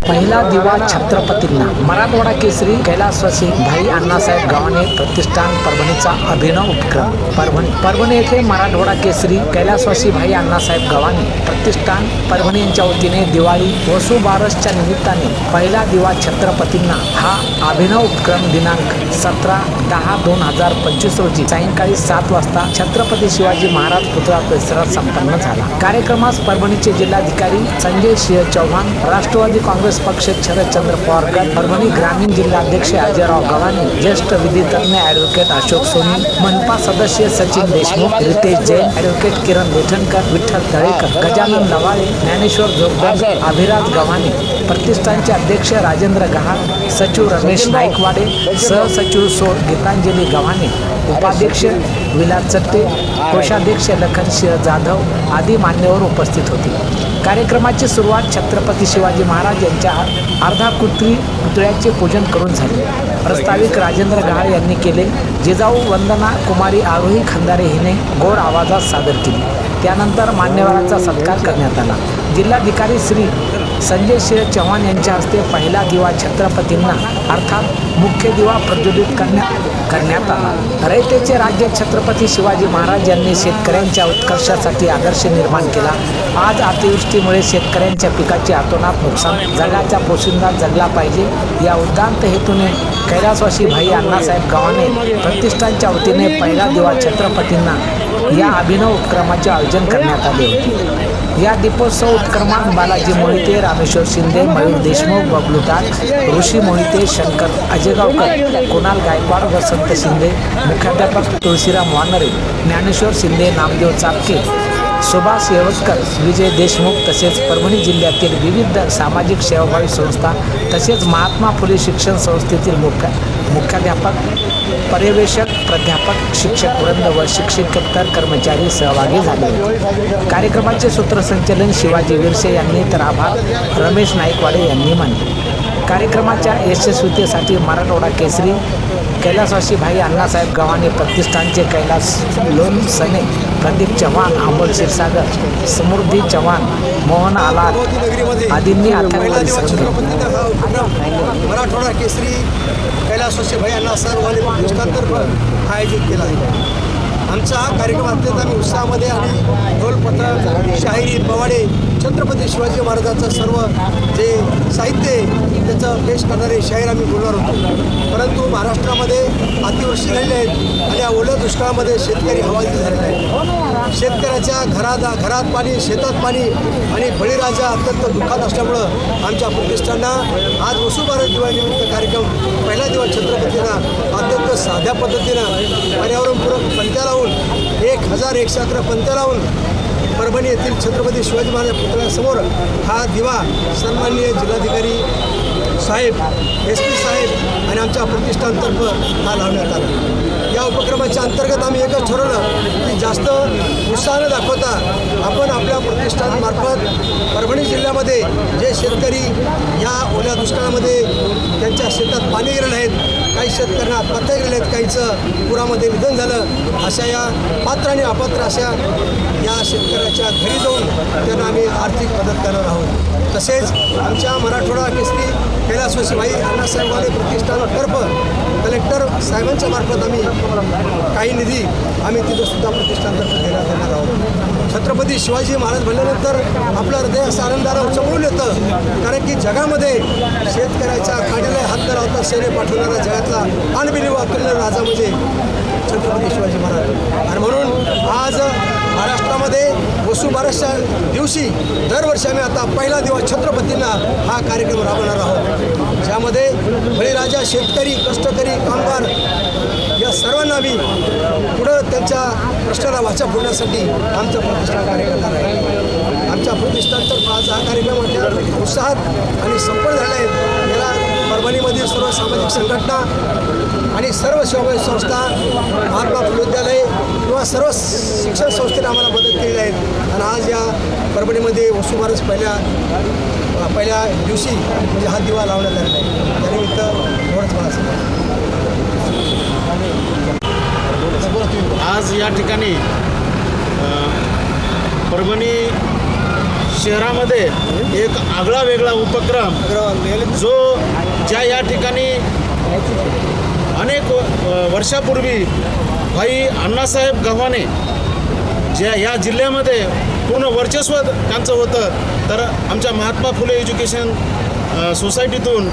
पहिला दिवा छत्रपतींना मराठवाडा केसरी कैलासवासी भाई अण्णासाहेब गव्हाणे प्रतिष्ठान परभणीचा अभिनव उपक्रम परभणी परभणी येथे मराठवाडा केसरी कैलासवासी भाई अण्णासाहेब गव्हाणे प्रतिष्ठान परभणी यांच्या वतीने दिवाळी वसुबारसच्या निमित्ताने पहिला दिवा छत्रपतींना हा अभिनव उपक्रम दिनांक सतरा दहा दोन हजार पंचवीस रोजी सायंकाळी सात वाजता छत्रपती शिवाजी महाराज पुतळा परिसरात संपन्न झाला कार्यक्रमास परभणीचे जिल्हाधिकारी संजय सिंह चौहान राष्ट्रवादी काँग्रेस पक्ष शरदचंद्र पवारकर परभणी ग्रामीण जिल्हाध्यक्ष अजयराव गव्हाणे ज्येष्ठ विधितज्ञ ॲडव्होकेट अशोक सोनी मनपा सदस्य सचिन देशमुख रितेश जैन ॲडव्होकेट किरण विठणकर विठ्ठल तळेकर गजानन नवाळे ज्ञानेश्वर जोगदर अभिराज गव्हाणे प्रतिष्ठानचे अध्यक्ष राजेंद्र गहाण सचिव रमेश नाईकवाडे सहसचिव सो गीतांजली गव्हाणे उपाध्यक्ष विलास चट्टे कोषाध्यक्ष लखनसिंह जाधव आदी मान्यवर उपस्थित होते. कार्यक्रमाची सुरुवात छत्रपती शिवाजी महाराज यांच्या अर्धाकृत्री पुतळ्याचे पूजन करून झाले. प्रस्ताविक राजेंद्र गहाळ यांनी केले. जिजाऊ वंदना कुमारी आरोही खंदारे हिने गोड आवाजात सादर केली. त्यानंतर मान्यवरांचा सत्कार करण्यात आला. जिल्हाधिकारी श्री संजय सिंह चव्हाण यांच्या हस्ते पहिला दिवा छत्रपतींना अर्थात मुख्य दिवा प्रज्वलित करण्यात करण्यात आला. रयतेचे राज्य छत्रपती शिवाजी महाराज यांनी शेतकऱ्यांच्या उत्कर्षासाठी आदर्श निर्माण केला. आज अतिवृष्टीमुळे शेतकऱ्यांच्या पिकाचे आतोनात नुकसान जगाच्या पोशिंदा जगला पाहिजे. या उद्दांत हेतूने कैलासवासी भाई अण्णासाहेब गव्हाणे प्रतिष्ठानच्या वतीने पहिला दिवा छत्रपतींना या अभिनव उपक्रमाचे आयोजन करण्यात आले होते. या दीपोत्सव उपक्रमात बालाजी मोहिते रामेश्वर शिंदे मयूर देशमुख बबलू दास ऋषी मोहिते शंकर अजयगावकर कुणाल गायकवाड वसंत शिंदे मुख्याध्यापक तुळशीराम वानरे ज्ञानेश्वर शिंदे नामदेव चापके सुभाष येवतकर विजय देशमुख तसेच परभणी जिल्ह्यातील विविध सामाजिक सेवाभावी संस्था तसेच महात्मा फुले शिक्षण संस्थेतील मुख्या मुख्याध्यापक पर्यवेक्षक प्राध्यापक शिक्षक वृंद व शिक्षकेतर कर्मचारी सहभागी झाले. कार्यक्रमाचे सूत्रसंचलन शिवाजी विरसे यांनी तर आभार. रमेश नाईकवाडे यांनी मानले. कार्यक्रमाच्या यशस्वीतेसाठी मराठवाडा केसरी कैलासवासी भाई अण्णासाहेब गव्हाणे प्रतिष्ठानचे कैलास लोन सने प्रदीप चव्हाण अमोल क्षीरसागर समृद्धी चव्हाण मोहन आलाद आदींनी मराठवाडा केसरी कैलासवासी भाई यांना सर्वांनी आयोजित केला आहे. आमचा हा कार्यक्रम अत्यंत आम्ही उत्साहामध्ये आणि ढोलपत्र शाहिरी पवाडे छत्रपती शिवाजी महाराजांचं सर्व जे साहित्य आहे त्याचं पेश करणारे शाहीर आम्ही बोलणार होतो. परंतु महाराष्ट्रामध्ये अतिवृष्टी झालेली आहेत आणि या ओल्या दुष्काळामध्ये शेतकरी हवालदिल झालेले आहेत. शेतकऱ्याच्या घरात घरात पाणी शेतात पाणी आणि बळीराजा अत्यंत दुःखात असल्यामुळं आमच्या प्रतिष्ठानना आज वसुबारस दिवाळीनिमित्त कार्यक्रम पहिला दिवस छत्रपतींना अत्यंत साध्या पद्धतीनं पर्यावरणपूरक पंत्या लावून एक हजार एकशे अकरा पंत्या लावून परभणी येथील छत्रपती शिवाजी महाराज पुतळ्यासमोर हा दिवा सन्माननीय जिल्हाधिकारी साहेब एस पी साहेब आणि आमच्या प्रतिष्ठानतर्फे हा लावण्यात आला. या उपक्रमाच्या अंतर्गत आम्ही एकच ठरवलं की जास्त उत्साहानं दाखवता आपण आपल्या प्रतिष्ठानमार्फत परभणी जिल्ह्यामध्ये जे शेतकरी या ओल्या दुष्काळामध्ये त्यांच्या शेतात पाणी गेलेलं आहेत काही शेतकऱ्यांना आत्महत्या गेलेल्या आहेत काहीचं पुरामध्ये निधन झालं अशा या पात्र आणि अपात्र अशा या शेतकऱ्या त्यांना घरी जाऊन त्यांना आम्ही आर्थिक मदत करणार आहोत. तसेच आमच्या मराठवाडा केसरी कैलासवासी भाई अण्णासाहेब वाले प्रतिष्ठानातर्फे कलेक्टर साहेबांच्या मार्फत आम्ही काही निधी आम्ही तिथंसुद्धा प्रतिष्ठानतर्फे देण्यात देणार आहोत. छत्रपती शिवाजी महाराज म्हणल्यानंतर आपलं हृदय असं आनंदानं चमळून येतं. कारण की जगामध्ये शेतकऱ्याच्या खाडीला हात न लावता सैन्य पाठवणारा जगातला अनबिलीव अकल्य राजा म्हणजे छत्रपती शिवाजी महाराज आणि म्हणून आज महाराष्ट्रामध्ये महाराष्ट्रा दिवशी दरवर्षी आम्ही आता पहिला दिवस छत्रपतींना हा कार्यक्रम राबवणार आहोत. ज्यामध्ये बळीराजा शेतकरी कष्टकरी कामगार या सर्वांना आम्ही पुढं त्यांच्या प्रश्नाला वाचा फोडण्यासाठी आमचं प्रतिष्ठान कार्य करणार आहे आमच्या प्रतिष्ठानतर्फे आज हा कार्यक्रम मोठ्या उत्साहात आणि संपन्न झाला आहे. परभणीमध्ये परभणीमधील सर्व सामाजिक संघटना आणि सर्व सेवाभावी संस्था महात्मा फुले विद्यालय किंवा सर्व शिक्षण संस्थेने आम्हाला मदत केलेली आहे. आणि आज या परभणीमध्ये वसुमारस पहिल्या पहिल्या दिवशी म्हणजे हा दिवा लावण्यात आलेला आहे. त्यानिमित्त एवढंच मला सांगा आज या ठिकाणी परभणी शहरामध्ये एक आगळा वेगळा उपक्रम जो ज्या या ठिकाणी अनेक वर्षापूर्वी भाई अण्णासाहेब गव्हाणे ज्या या जिल्ह्यामध्ये पूर्ण वर्चस्व त्यांचं होतं तर आमच्या महात्मा फुले एज्युकेशन सोसायटीतून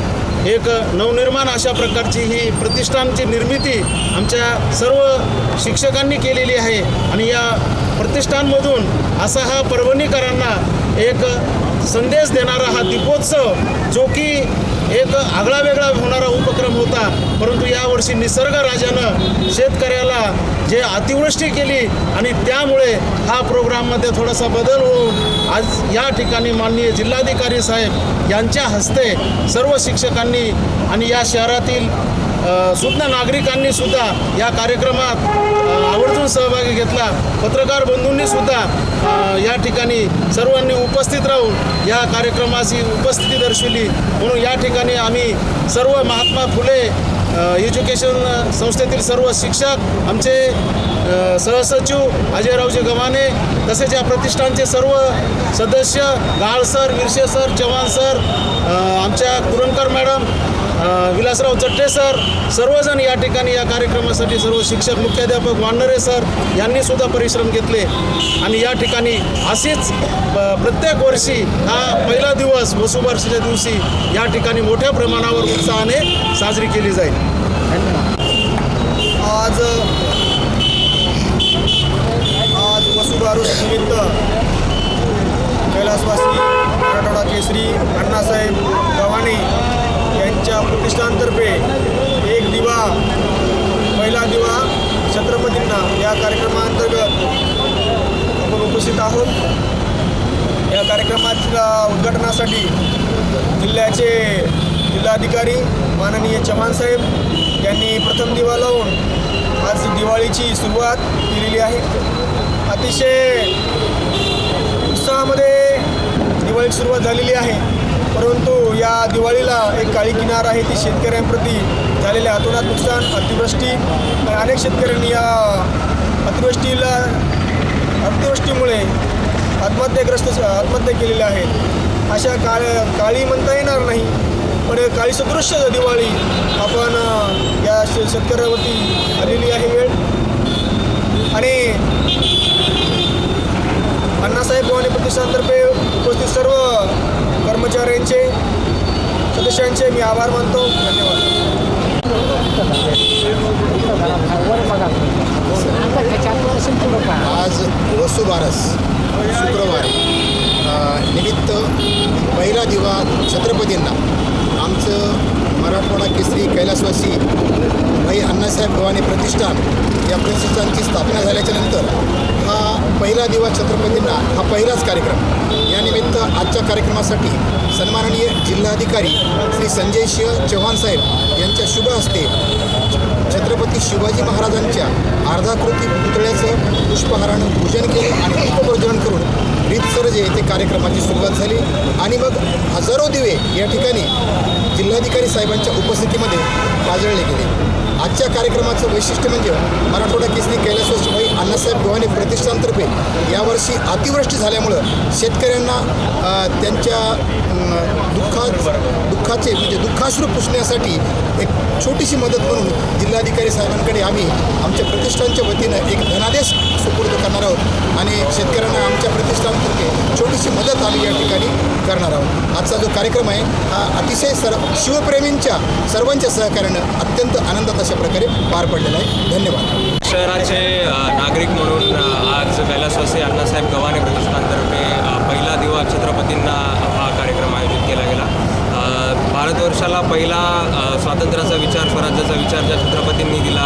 एक नवनिर्माण अशा प्रकारची ही प्रतिष्ठानची निर्मिती आमच्या सर्व शिक्षकांनी केलेली आहे. आणि या प्रतिष्ठानमधून असा हा परभणीकरांना एक संदेश देणारा हा दीपोत्सव जो की एक आगळा वेगळा होणारा उपक्रम होता. परंतु यावर्षी निसर्ग राजानं शेतकऱ्याला जे अतिवृष्टी केली आणि त्यामुळे हा प्रोग्राममध्ये थोडासा बदल होऊन आज या ठिकाणी माननीय जिल्हाधिकारी साहेब यांच्या हस्ते सर्व शिक्षकांनी आणि या शहरातील सुद्धा नागरिकांनी सुद्धा या कार्यक्रमात आवर्जून सहभागी घेतला. पत्रकार बंधूंनी सुद्धा या ठिकाणी सर्वांनी उपस्थित राहून या कार्यक्रमाची उपस्थिती दर्शवली. म्हणून या ठिकाणी आम्ही सर्व महात्मा फुले एज्युकेशन संस्थेतील सर्व शिक्षक आमचे सहसचिव अजयरावजी गव्हाणे तसेच या प्रतिष्ठानचे सर्व सदस्य गाळ sir Virshe sir Chavan sir आमच्या कुरणकर मॅडम विलासराव चट्टे सर सर्वजण या ठिकाणी या कार्यक्रमासाठी सर्व शिक्षक मुख्याध्यापक वांडरे सर यांनी सुद्धा परिश्रम घेतले. आणि या ठिकाणी अशीच प्रत्येक वर्षी हा पहिला दिवस वसुबारशीच्या दिवशी या ठिकाणी मोठ्या प्रमाणावर उत्साहाने साजरी केली जाईल. आज आज वसुबारस निमित्त कैलासवासी मराठवाडा केसरी अण्णासाहेब गव्हाणे यांच्या प्रतिष्ठानतर्फे एक दिवा पहिला दिवा छत्रपतींना या कार्यक्रमाअंतर्गत आपण उपस्थित आहोत. या कार्यक्रमाच्या उद्घाटनासाठी जिल्ह्याचे जिल्हाधिकारी माननीय चव्हाण साहेब यांनी प्रथम दिवा लावून आज दिवाळीची सुरुवात केलेली आहे. अतिशय उत्साहामध्ये दिवाळीची सुरुवात झालेली आहे. दिवाळीला एक काळी किनार आहे ती शेतकऱ्यांप्रती झालेल्या अतोनात नुकसान अतिवृष्टी. आणि अनेक शेतकऱ्यांनी या अतिवृष्टीला अतिवृष्टीमुळे आत्महत्याग्रस्त आत्महत्या केलेल्या आहेत अशा काळ काळी म्हणता येणार नाही पण काळी सदृश्य दिवाळी आपण या शे शेतकऱ्यावरती आलेली आहे वेळ. आणि अण्णासाहेब भवानी प्रतिष्ठानतर्फे उपस्थित सर्व कर्मचाऱ्यांचे सदस्यांचे मी आभार मानतो. धन्यवाद आज वसुबारस शुक्रवार निमित्त पहिला दिवा छत्रपतींना. आमचं मराठवाडा केसरी कैलासवासी भाई अण्णासाहेब भवानी प्रतिष्ठान या प्रतिष्ठानची स्थापना झाल्याच्यानंतर हा पहिला दिवा छत्रपतींना हा पहिलाच कार्यक्रम. यानिमित्त आजच्या कार्यक्रमासाठी सन्माननीय जिल्हाधिकारी श्री संजय सिंह चव्हाण साहेब यांच्या शुभ हस्ते छत्रपती शिवाजी महाराजांच्या अर्धाकृती पुतळ्याचं पुष्पहारानं पूजन केलं आणि पुष्पप्रज्वलन करून रीतसर जे येथे कार्यक्रमाची सुरुवात झाली. आणि मग हजारो दिवे या ठिकाणी जिल्हाधिकारी साहेबांच्या उपस्थितीमध्ये पाजळले गेले. आजच्या कार्यक्रमाचं वैशिष्ट्य म्हणजे मराठवाडा केसरी कैलासवासी अण्णासाहेब गव्हाणे प्रतिष्ठानतर्फे यावर्षी अतिवृष्टी झाल्यामुळं शेतकऱ्यांना त्यांच्या दुःखा दुःखाचे म्हणजे दुःखाश्रू पुसण्यासाठी एक छोटीशी मदत म्हणून जिल्हाधिकारी साहेबांकडे आम्ही आमच्या प्रतिष्ठानच्या वतीनं एक धनादेश सुपूर्द करणार आहोत आणि शेतकऱ्यांना आमच्या प्रतिष्ठानतर्फे छोटीशी मदत आम्ही या ठिकाणी करणार आहोत. आजचा जो कार्यक्रम आहे हा अतिशय सर शिवप्रेमींच्या सर्वांच्या सहकार्यानं अत्यंत आनंदात अशा प्रकारे पार पडलेला आहे. धन्यवाद. शहराचे नागरिक म्हणून आज कैलासवासी अण्णासाहेब गव्हाणे प्रतिष्ठानतर्फे पहिला दिवा छत्रपतींना हा कार्यक्रम आयोजित केला गेला. भारतवर्षाला पहिला स्वातंत्र्याचा विचार स्वराज्याचा विचार ज्या छत्रपतींनी दिला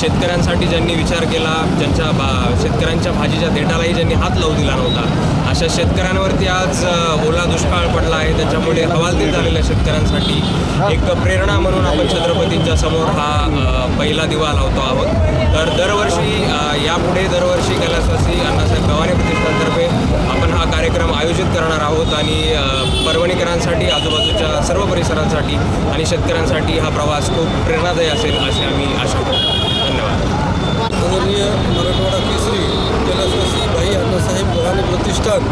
शेतकऱ्यांसाठी ज्यांनी विचार केला ज्यांच्या बा शेतकऱ्यांच्या भाजीच्या देठालाही ज्यांनी हात लावू दिला नव्हता अशा शेतकऱ्यांवरती आज ओला दुष्काळ पडला आहे. त्याच्यामुळे हवालदिल झालेल्या शेतकऱ्यांसाठी एक प्रेरणा म्हणून आपण छत्रपतींच्या समोर हा पहिला दिवा लावतो आहोत. तर दरवर्षी यापुढे दरवर्षी कैलासवासी अण्णासाहेब गव्हाणे प्रतिष्ठानतर्फे आपण हा कार्यक्रम आयोजित करणार आहोत आणि पर्वणीकरांसाठी परभणीकरांसाठी आजूबाजूच्या सर्व परिसरांसाठी आणि शेतकऱ्यांसाठी हा प्रवास खूप प्रेरणादायी असेल अशी आम्ही आशा करतो. आदरणीय मराठवाडा केसरी कैलासवासी भाई अण्णासाहेब गव्हाणे प्रतिष्ठान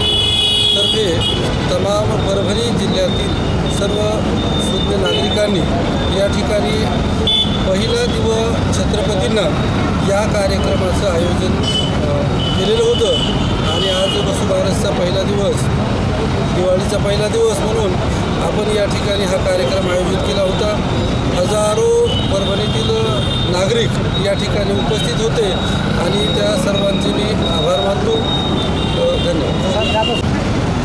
तर्फे तमाम परभणी जिल्ह्यातील सर्व सुज्ञ नागरिकांनी या ठिकाणी पहिला दिवस छत्रपतींना या कार्यक्रमाचं आयोजन केलेलं होतं. आणि आज वसुबारसचा पहिला दिवस दिवाळीचा पहिला दिवस म्हणून आपण या ठिकाणी हा कार्यक्रम आयोजित केला होता. हजारो परभणीतील नागरिक या ठिकाणी उपस्थित होते. आणि त्या सर्वांचे मी आभार मानतो अ, धन्यवाद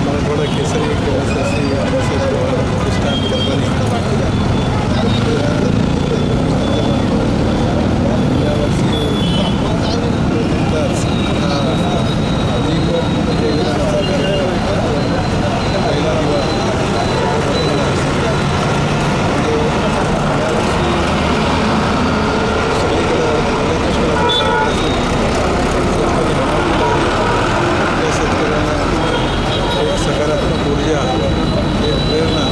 मराठवाडा केसरी कैलासवासी अण्णासाहेब गव्हाणे प्रतिष्ठान परभणी यावर्षी नुकताच हा दीपक म्हणजे पहिला दिवस आपल्या शेतकऱ्यांना एक सकारात्मक ऊर्जा एक प्रेरणा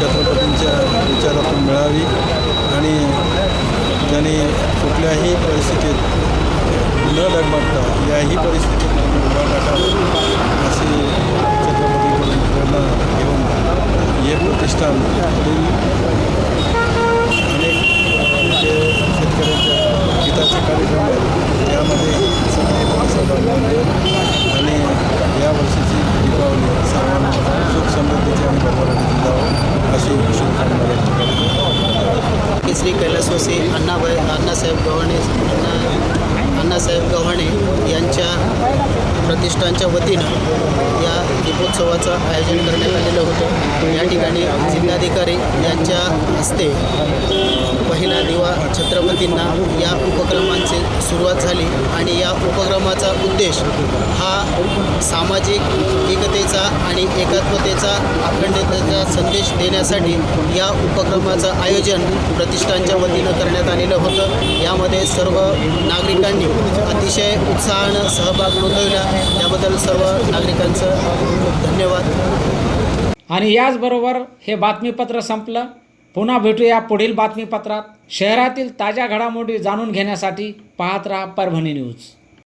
छत्रपतींच्या विचारातून मिळावी आणि त्यांनी कुठल्याही परिस्थितीत न डगमगता याही परिस्थितीत त्यांनी उभा टाकावा अशी छत्रपतीकडून प्रेरणा घेऊन हे प्रतिष्ठान पुढील अनेक जे शेतकऱ्यांच्या हिताचे कार्यक्रम आहेत त्यामध्ये सक्रियपणे सहभाग नोंदवेल आणि या वर्षीची दीपावली सर्वांना सुख समृद्धीची आणि भरभराटीची जावं अशी शुभकामना व्यक्त करतो केसरी कैलासवासी अण्णाबाई अण्णासाहेब गव्हाणे अण्णा अण्णासाहेब गव्हाणे यांच्या प्रतिष्ठानच्या वतीनं या दीपोत्सवाचं आयोजन करण्यात आलेलं होतं. या ठिकाणी जिल्हाधिकारी यांच्या हस्ते पहिला दिवा छत्रपतींना या उपक्रमांची सुरुवात झाली आणि या उपक्रमाचा उद्देश हा सामाजिक एकतेचा आणि एकात्मतेचा अखंडतेचा संदेश देण्यासाठी या उपक्रमाचं आयोजन प्रतिष्ठानच्या वतीनं करण्यात आलेलं होतं. यामध्ये सर्व नागरिकांनी अतिशय उत्साहानं सहभाग नोंदविला. त्याबद्दल सर्व नागरिकांचं धन्यवाद. आणि याचबरोबर हे बातमीपत्र संपलं. पुन्हा भेटूया पुढील बातमीपत्रात. शहरातील ताज्या घडामोडी जाणून घेण्यासाठी पाहत राहा परभणी न्यूज.